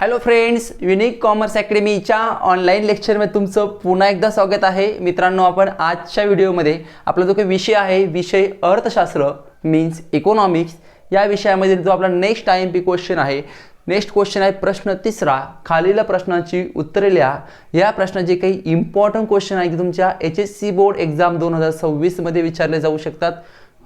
Hello friends unique commerce अकॅडमीच्या online लेक्चरमध्ये तुमचं पुन्हा एकदा स्वागत आहे. मित्रांनो आपण आजच्या व्हिडिओमध्ये आपला जो काही विषय आहे विषय अर्थशास्त्र मीन्स इकॉनॉमिक्स या विषयामध्ये जो आपला next I M P question आहे नेक्स्ट क्वेश्चन आहे प्रश्न तिसरा. खालील प्रश्नाची उत्तरे लिहा. या प्रश्नाचे काही इम्पॉर्टंट क्वेश्चन आहे की तुमच्या H S C board exam दोन हजार सव्वीसमध्ये विचारले जाऊ शकतात.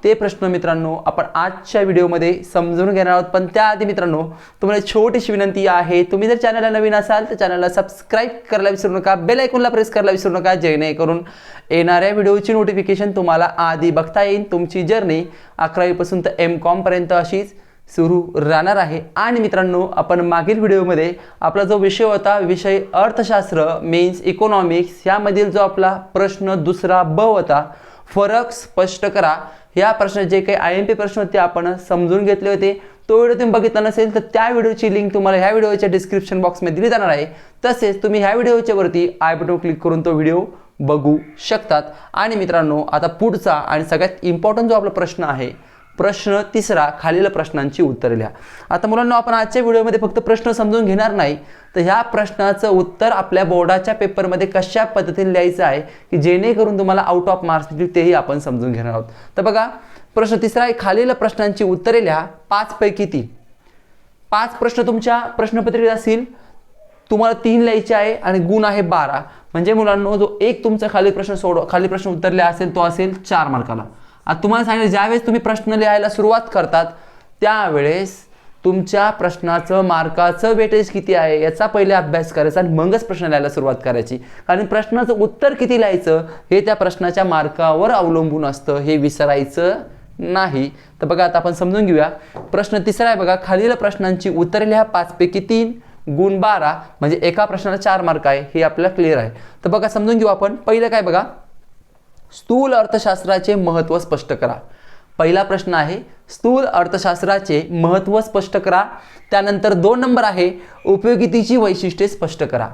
ते प्रश्न मित्रांनो आपण आजच्या व्हिडिओमध्ये समजून घेणार आहोत. पण त्याआधी मित्रांनो तुम्हाला छोटीशी विनंती आहे. तुम्ही जर चॅनलला नवीन असाल तर चॅनलला सबस्क्राईब करायला विसरू नका. बेल ऐकूनला प्रेस करायला विसरू नका जेणेकरून येणाऱ्या व्हिडिओची नोटिफिकेशन तुम्हाला आधी बघता येईल. तुमची जर्नी अकरावीपासून तर एम कॉमपर्यंत अशीच सुरू राहणार आहे. आणि मित्रांनो आपण मागील व्हिडिओमध्ये आपला जो विषय होता विषय अर्थशास्त्र मीन्स इकॉनॉमिक्स यामधील जो आपला प्रश्न दुसरा ब होता फरक स्पष्ट करा. या प्रश्नाचे जे काही आय एम पी प्रश्न होते आपण समजून घेतले होते. तो व्हिडिओ तुम्ही बघितला नसेल तर त्या व्हिडिओची लिंक तुम्हाला ह्या व्हिडिओच्या डिस्क्रिप्शन बॉक्समध्ये दिली जाणार आहे. तसेच तुम्ही ह्या व्हिडिओच्या वरती आय बटन क्लिक करून तो व्हिडिओ बघू शकतात. आणि मित्रांनो आता पुढचा आणि सगळ्यात इम्पॉर्टंट जो आपला प्रश्न आहे प्रश्न तिसरा खालील प्रश्नांची उत्तरे लिहा. आता मुलांना आपण आजच्या व्हिडिओमध्ये फक्त प्रश्न समजून घेणार नाही तर ह्या प्रश्नाचं उत्तर आपल्या बोर्डाच्या पेपरमध्ये कशा पद्धतीने लिहायचं आहे की जेणेकरून तुम्हाला आउट ऑफ मार्क्स देतील तेही आपण समजून घेणार आहोत. तर बघा प्रश्न तिसरा आहे खालील प्रश्नांची उत्तरे लिहा पाचपैकी तीन. पाच प्रश्न तुमच्या प्रश्नपत्रिकेत असतील तुम्हाला तीन लिहायचे आहे आणि गुण आहे बारा. म्हणजे मुलांना जो एक तुमचा खाली प्रश्न सोडव खाली प्रश्न उत्तरले असेल तो असेल चार मार्काला. आता तुम्हाला सांगितलं ज्यावेळेस तुम्ही प्रश्न लिहायला सुरुवात करतात त्यावेळेस तुमच्या प्रश्नाचं मार्काचं वेटेज किती आहे याचा पहिले अभ्यास करायचा आणि मगच प्रश्न लिहायला सुरुवात करायची. कारण प्रश्नाचं उत्तर किती लिहायचं हे त्या प्रश्नाच्या मार्कावर अवलंबून असतं हे विसरायचं नाही. तर बघा आता आपण समजून घेऊया. प्रश्न तिसरा आहे बघा खालील प्रश्नांची उत्तरे लिहा पाचपैकी तीन गुण बारा म्हणजे एका प्रश्नाला चार मार्क आहे हे आपल्याला क्लिअर आहे. तर बघा समजून घेऊ आपण. पहिलं काय बघा स्थूल अर्थशास्त्राचे महत्त्व स्पष्ट करा. पहिला प्रश्न आहे स्थूल अर्थशास्त्राचे महत्त्व स्पष्ट करा. त्यानंतर दोन नंबर आहे उपयोगितेची वैशिष्ट्ये स्पष्ट करा.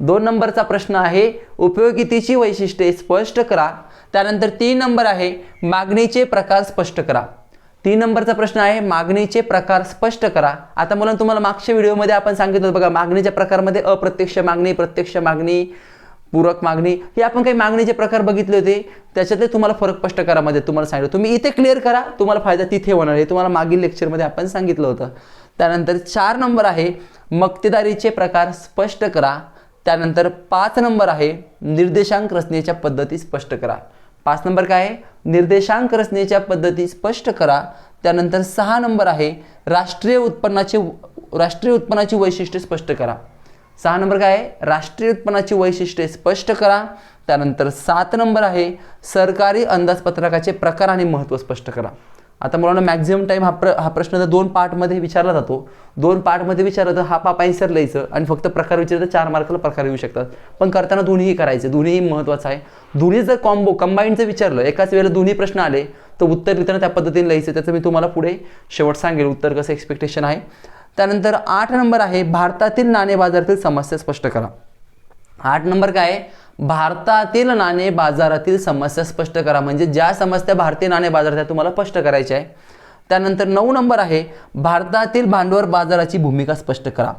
दोन नंबरचा प्रश्न आहे उपयोगितेची वैशिष्ट्ये स्पष्ट करा. त्यानंतर तीन नंबर आहे मागणीचे प्रकार स्पष्ट करा. तीन नंबरचा प्रश्न आहे मागणीचे प्रकार स्पष्ट करा. आता मला तुम्हाला मागच्या व्हिडिओमध्ये आपण सांगितलं बघा मागणीच्या प्रकारमध्ये अप्रत्यक्ष मागणी प्रत्यक्ष मागणी. पूरक मागणी. हे आपण काही मागणीचे प्रकार बघितले होते. त्याच्यातले तुम्हाला फरक स्पष्ट करामध्ये तुम्हाला सांगितलं. तुम्ही इथे क्लिअर करा तुम्हाला फायदा तिथे होणार आहे. तुम्हाला मागील लेक्चरमध्ये आपण सांगितलं होतं. त्यानंतर चार नंबर आहे. मक्तेदारीचे प्रकार स्पष्ट करा. त्यानंतर पाच नंबर आहे. निर्देशांक रचनेच्या पद्धती स्पष्ट करा. पाच नंबर काय आहे? निर्देशांक रचनेच्या पद्धती स्पष्ट करा. त्यानंतर सहा नंबर आहे. राष्ट्रीय उत्पन्नाचे राष्ट्रीय उत्पन्नाची वैशिष्ट्ये स्पष्ट करा. सहा नंबर काय आहे? राष्ट्रीय उत्पन्नाची वैशिष्ट्ये स्पष्ट करा. त्यानंतर सात नंबर आहे सरकारी अंदाजपत्रकाचे प्रकार आणि महत्त्व स्पष्ट करा. आता मुलांना मॅक्झिमम टाईम हा प्र हा प्रश्न जर दोन पार्टमध्ये विचारला जातो दोन पार्टमध्ये विचारलं तर हा पाप आन्सर लिहायचं आणि फक्त प्रकार विचारलं तर चार मार्काला प्रकार येऊ शकतात. पण करताना दोन्हीही करायचे दोन्हीही महत्त्वाचं आहे. दोन्ही जर कॉम्बो कंबाईंड जर विचारलं एकाच वेळेला दोन्ही प्रश्न आले तर उत्तर लिहिताना त्या पद्धतीने लिहायचं. त्याचं मी तुम्हाला पुढे शेवट सांगेल. उत्तर कसं एक्सपेक्टेशन आहे? त्यानंतर आठ नंबर आहे भारतातील नाणे बाजारातील समस्या स्पष्ट करा. आठ नंबर काय आहे? भारतातील नाणे बाजारातील समस्या स्पष्ट करा. म्हणजे ज्या समस्या भारतीय नाणे बाजारात आहेत तुम्हाला स्पष्ट करायच्या आहे. त्यानंतर नऊ नंबर आहे भारतातील भांडवल बाजाराची भूमिका स्पष्ट करा.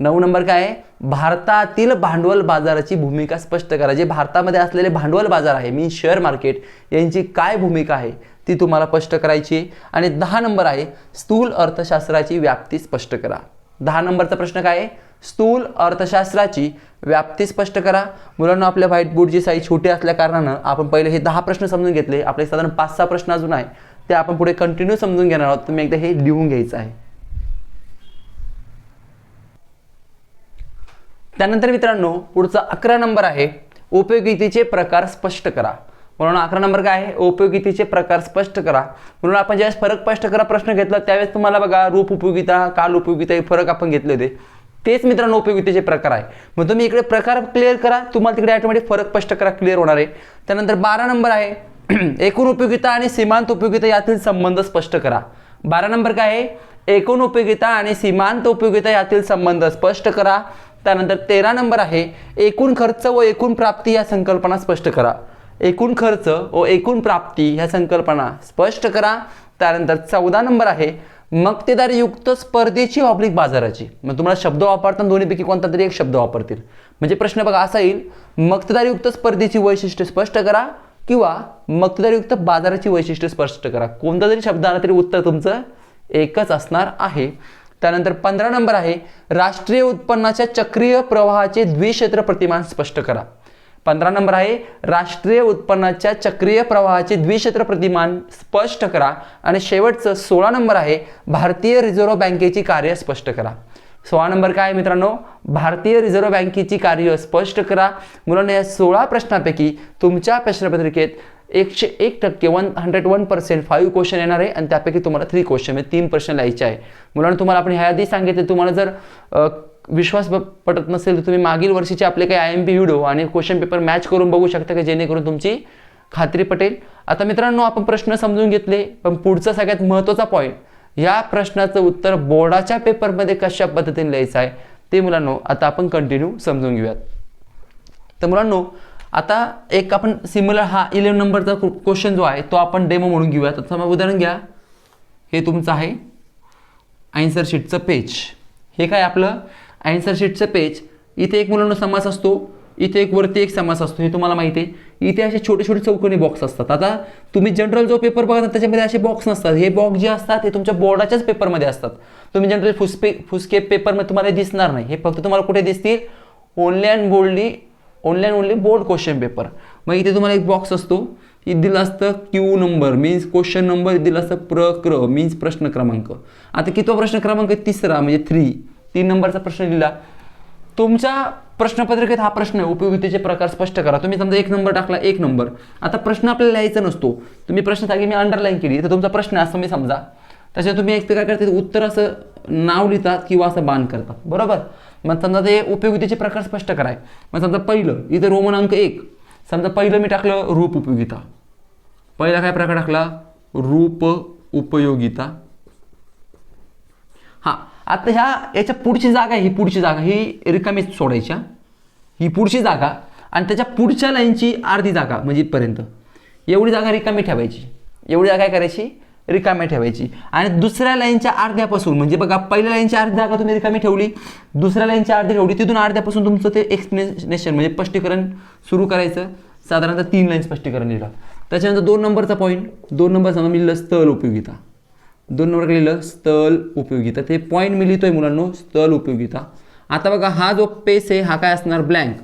नऊ नंबर काय आहे? भारतातील भांडवल बाजाराची भूमिका स्पष्ट करा. जे भारतामध्ये असलेले भांडवल बाजार आहे मीन शेअर मार्केट यांची काय भूमिका आहे? ती तुम्हाला स्पष्ट करायची आहे. आणि दहा नंबर आहे स्थूल अर्थशास्त्राची व्याप्ती स्पष्ट करा. दहा नंबरचा प्रश्न काय आहे? स्थूल अर्थशास्त्राची व्याप्ती स्पष्ट करा. मुलांना आपल्या व्हाईट बोर्डची साईज छोटी असल्या कारणानं आपण पहिले हे दहा प्रश्न समजून घेतले. आपले साधारण पाच सहा प्रश्न अजून आहे. ते आपण पुढे कंटिन्यू समजून घेणार आहोत. तुम्ही एकदा हे लिहून घ्यायचं आहे. त्यानंतर मित्रांनो पुढचा अकरा नंबर आहे. उपयोगितेचे प्रकार स्पष्ट करा. म्हणून अकरा नंबर काय आहे? उपयोगितेचे प्रकार स्पष्ट करा. म्हणून आपण ज्यावेळेस फरक स्पष्ट करा प्रश्न घेतला त्यावेळेस तुम्हाला बघा रूप उपयोगिता काल उपयोगिता हे फरक आपण घेतले होते. तेच मित्रांनो उपयोगितेचे प्रकार आहे. मग तुम्ही इकडे प्रकार क्लिअर करा तुम्हाला तिकडे ऑटोमॅटिक फरक स्पष्ट करा क्लिअर होणार आहे. त्यानंतर बारा नंबर आहे. एकूण उपयोगिता आणि सीमांत उपयोगिता यातील संबंध स्पष्ट करा. बारा नंबर काय आहे? एकूण उपयोगिता आणि सीमांत उपयोगिता यातील संबंध स्पष्ट करा. त्यानंतर तेरा नंबर आहे. एकूण खर्च व एकूण प्राप्ती या संकल्पना स्पष्ट करा. एकूण खर्च व एकूण प्राप्ती ह्या संकल्पना स्पष्ट करा. त्यानंतर चौदा नंबर आहे मक्तेदारीयुक्त स्पर्धेची ऑब्लिक बाजाराची. मग तुम्हाला शब्द वापरताना दोन्हीपैकी कोणता तरी एक शब्द वापरतील. म्हणजे प्रश्न बघा असा येईल मक्तेदारीयुक्त स्पर्धेची वैशिष्ट्य स्पष्ट करा किंवा मक्तेदारयुक्त बाजाराची वैशिष्ट्य स्पष्ट करा. कोणता जरी शब्द आला तरी उत्तर तुमचं एकच असणार आहे. त्यानंतर पंधरा नंबर आहे राष्ट्रीय उत्पन्नाच्या चक्रीय प्रवाहाचे द्विक्षेत्र प्रतिमान स्पष्ट करा. पंधरा नंबर आहे राष्ट्रीय उत्पन्नाच्या चक्रीय प्रवाहाचे द्विक्षेत्र प्रतिमान स्पष्ट करा. आणि शेवटचं सोळा नंबर आहे भारतीय रिझर्व्ह बँकेची कार्य स्पष्ट करा. सोळा नंबर काय आहे मित्रांनो? भारतीय रिझर्व्ह बँकेची कार्य स्पष्ट करा. मुलांना या सोळा प्रश्नापैकी तुमच्या प्रश्नपत्रिकेत एकशे एक टक्के one hundred one percent five question येणार आहे. आणि त्यापैकी तुम्हाला थ्री क्वेश्चन म्हणजे तीन प्रश्न लिहायचे आहे. मुलांना तुम्हाला आपण ह्या आधी सांगितले. तुम्हाला जर विश्वास ब- पटत नसेल तर तुम्ही मागील वर्षीचे आपले काही आय एम पी व्हिडिओ आणि क्वेश्चन पेपर मॅच करून बघू शकता की जेणेकरून तुमची खात्री पटेल. आता मित्रांनो आपण प्रश्न समजून घेतले पण पुढचा सगळ्यात महत्त्वाचा पॉईंट या प्रश्नाचं उत्तर बोर्डाच्या पेपरमध्ये कशा पद्धतीने लिहायचं आहे ते मुलांनो आता आपण कंटिन्यू समजून घेऊयात. तर मुलांनो आता एक आपण सिम्युलर हा इलेवन नंबरचा क्वेश्चन जो आहे तो आपण डेमो म्हणून घेऊया तर उदाहरण घ्या. हे तुमचं आहे. आन्सर शीटचं पेज हे काय आपलं? आन्सर शीटचं पेज इथे एक मुलांना समास असतो इथे एक वरती एक समास असतो हे तुम्हाला माहिती आहे. इथे असे छोटे छोटे चौकोनी बॉक्स असतात. आता तुम्ही जनरल जो पेपर बघता त्याच्यामध्ये असे बॉक्स नसतात. हे बॉक्स जे असतात ते तुमच्या बोर्डाच्याच पेपरमध्ये असतात. तुम्ही जनरल फुसपे फुसके पेपरमध्ये तुम्हाला दिसणार नाही. हे फक्त तुम्हाला कुठे दिसतील? Only and boldly only and only board question paper मग इथे तुम्हाला एक बॉक्स असतो. दिलं असतं Q number means question number दिलं असतं प्र क्र मीन्स प्रश्न क्रमांक. आता कितवा प्रश्न क्रमांक? तिसरा म्हणजे थ्री तीन नंबरचा प्रश्न लिहिला. तुमच्या प्रश्नपत्रिकेत हा प्रश्न आहे. उपयोगितेचे प्रकार स्पष्ट करा. तुम्ही समजा एक नंबर टाकला एक नंबर. आता प्रश्न आपल्याला लिहायचा नसतो. तुम्ही प्रश्न सांगे मी अंडरलाईन केली. तर तुमचा प्रश्न असं मी समजा. त्याच्यात तुम्ही एक तर काय करता उत्तर असं नाव लिहितात किंवा असं बाण करतात. बरोबर? मग समजा ते उपयोगितेचे प्रकार स्पष्ट कराय. मग समजा पहिलं इथं रोमन अंक एक. समजा पहिलं मी टाकलं रूप उपयोगिता पहिला काय प्रकार टाकला? रूप उपयोगिता. हां. आता ह्या याच्या पुढची जागा आहे ही पुढची जागा ही रिकामी सोडायच्या. ही पुढची जागा आणि त्याच्या पुढच्या लाईनची अर्धी जागा म्हणजे इथपर्यंत. एवढी जागा रिकामी ठेवायची. एवढी जागा काय करायची? रिकामी ठेवायची. आणि दुसऱ्या लाईनच्या अर्ध्यापासून म्हणजे बघा पहिल्या लाईनची अर्धी जागा तुम्ही रिकामी ठेवली दुसऱ्या लाईनची अर्धी ठेवली तिथून अर्ध्यापासून तुमचं ते एक्सप्लेनेशन म्हणजे स्पष्टीकरण सुरू करायचं. साधारणतः तीन लाईन स्पष्टीकरण लिहिलं. त्याच्यानंतर दोन नंबरचा पॉईंट दोन नंबर समजा मी लिहिलं स्थल उपयोगिता. दोन नंबर लिहिलं स्थल उपयोगिता. ते पॉईंट मी लिहितोय मुलांनो स्थल उपयोगिता. आता बघा हा जो पेस आहे हा काय असणार? ब्लँक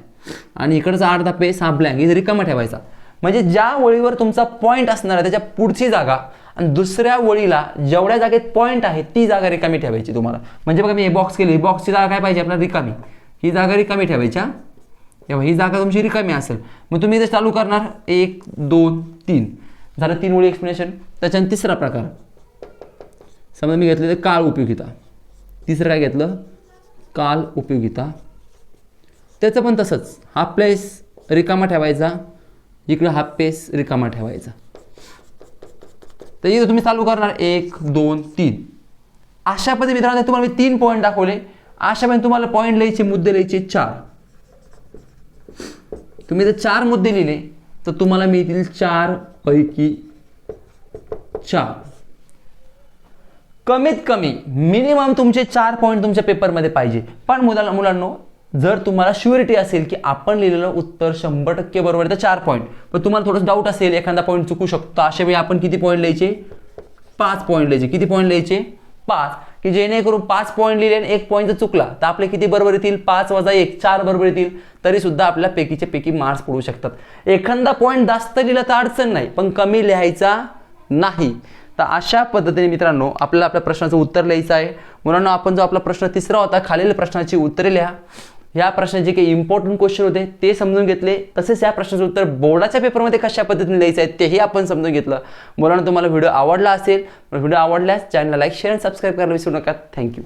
आणि इकडचा अर्धा पेस हा ब्लँक इथे रिकामा ठेवायचा. म्हणजे ज्या वळीवर तुमचा पॉईंट असणार आहे त्याच्या पुढची जागा आणि दुसऱ्या वळीला जेवढ्या जागेत पॉईंट आहे ती जागा रिकामी ठेवायची तुम्हाला. म्हणजे बघा मी हे बॉक्स केली. बॉक्सची जागा काय पाहिजे? आपल्याला रिकामी. ही जागा रिकामी ठेवायची तेव्हा ही जागा तुमची रिकामी असेल. मग तुम्ही इथे चालू करणार. एक दोन तीन. झालं तीन ओळी एक्सप्लेनेशन त्याच्यानंतर तिसरा प्रकार. समजा मी घेतलं ते काळ उपयोगिता. तिसरं काय घेतलं? काल उपयोगिता. त्याचं पण तसंच. हा प्लेस रिकामा ठेवायचा. इकडं हा पेस रिकामा ठेवायचा. तर इथं तुम्ही चालू करणार एक दोन तीन. अशा पद्धती मित्रांनो तुम्हाला मी तीन पॉईंट दाखवले. अशा पण तुम्हाला पॉईंट लिहायचे मुद्दे लिहायचे चार. तुम्ही जर चार मुद्दे लिहिले तर तुम्हाला मिळतील चार पैकी चार. कमीत कमी मिनिमम तुमचे चार पॉईंट तुमच्या पेपरमध्ये पाहिजे. पण मुलांना मुलांनो जर तुम्हाला श्युरिटी असेल की आपण लिहिलेलं उत्तर शंभर टक्के बरोबर आहे तर चार पॉईंट पण तुम्हाला थोडंसं डाऊट असेल एखादा पॉईंट चुकू शकतो अशा वेळी आपण किती पॉईंट लिहायचे? पाच पॉईंट लिहायचे. किती पॉईंट लिहायचे? पाच. की जेणेकरून पाच पॉईंट लिहिले आणि एक पॉईंट जर चुकला तर आपले किती बरोबर येतील? पाच वजा एक चार बरोबर येतील. तरी सुद्धा आपल्या पैकीचे पैकी मार्क्स पडू शकतात. एखादा पॉईंट जास्त लिहिला तर अडचण नाही पण कमी लिहायचा नाही. तर अशा पद्धतीने मित्रांनो आपल्याला आपल्या प्रश्नाचं उत्तर लिहायचं आहे. मुलांना आपण जो आपला प्रश्न तिसरा होता खालील प्रश्नाची उत्तरे लिहा. या प्रश्नाचे काही इम्पॉर्टंट क्वेश्चन होते ते समजून घेतले. तसेच या प्रश्नाचं उत्तर बोर्डाच्या पेपरमध्ये कशा पद्धतीने लिहायचं आहे तेही आपण समजून घेतलं. मुलांना तुम्हाला व्हिडिओ आवडला असेल व्हिडिओ आवडल्यास चॅनलला लाईक शेअर आणि सबस्क्राईब करायला विसरू नका. थँक्यू